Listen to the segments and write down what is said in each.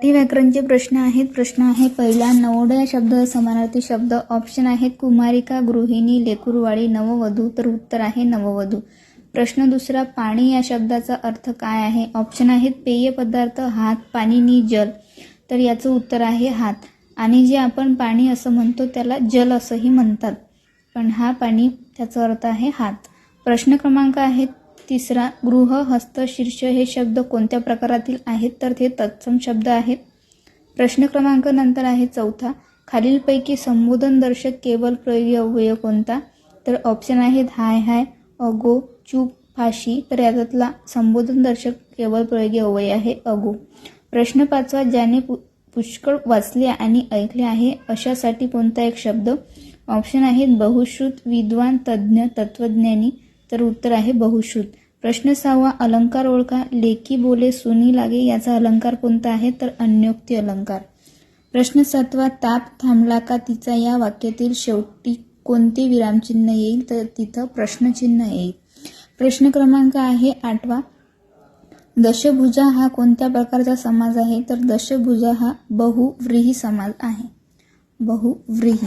मराठी व्याकरणचे प्रश्न आहेत. प्रश्न आहे पहिला नवोदय शब्द समानार्थी शब्द. ऑप्शन आहेत कुमारिका गृहिणी लेकुरवाळी नववधू. तर उत्तर आहे नववधू. प्रश्न दुसरा पाणी या शब्दाचा अर्थ काय आहे? ऑप्शन आहेत पेय पदार्थ हात पाणी नि जल. तर याचं उत्तर आहे हात. आणि जे आपण पाणी असं म्हणतो त्याला जल असंही म्हणतात. पण हा पाणी त्याचा अर्थ आहे हात. प्रश्न क्रमांक आहेत तिसरा गृह हस्त शीर्ष हे शब्द कोणत्या प्रकारातील आहेत? तर ते तत्सम शब्द आहेत. प्रश्न क्रमांक नंतर आहे चौथा. खालीलपैकी संबोधनदर्शक केवळ प्रयोगी अव्यय कोणता? तर ऑप्शन आहेत हाय हाय अगो चूप फाशी. तर याच्यातला संबोधनदर्शक केवळ प्रयोगी अव्यय आहे अगो. प्रश्न पाचवा ज्याने पु पुष्कळ वाचले आणि ऐकले आहे अशासाठी कोणता एक शब्द? ऑप्शन आहेत बहुश्रुत विद्वान तज्ज्ञ तत्वज्ञानी तर उत्तर आहे बहुश्रुत. प्रश्न सहावा अलंकार ओळखा. लेखी बोले सुनी लागे याचा अलंकार कोणता आहे? तर अन्योक्ती अलंकार. प्रश्न सातवा ताप थांबला का तिचा? या वाक्यातील शेवटी कोणते विरामचिन्ह येईल? तर तिथं प्रश्नचिन्ह येईल. प्रश्न क्रमांक आहे आठवा. दशभुजा हा कोणत्या प्रकारचा समाज आहे? तर दशभुजा हा बहुव्रीही समाज आहे. बहुव्रीही.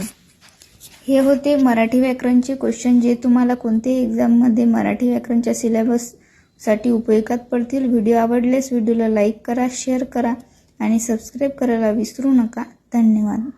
हे होते मराठी व्याकरणचे क्वेश्चन जे तुम्हाला कोणत्याही एक्झाममध्ये मराठी व्याकरणच्या सिलेबससाठी उपयोगात पडतील. व्हिडिओ आवडल्यास व्हिडिओला लाईक करा शेअर करा आणि सबस्क्राईब करायला विसरू नका. धन्यवाद.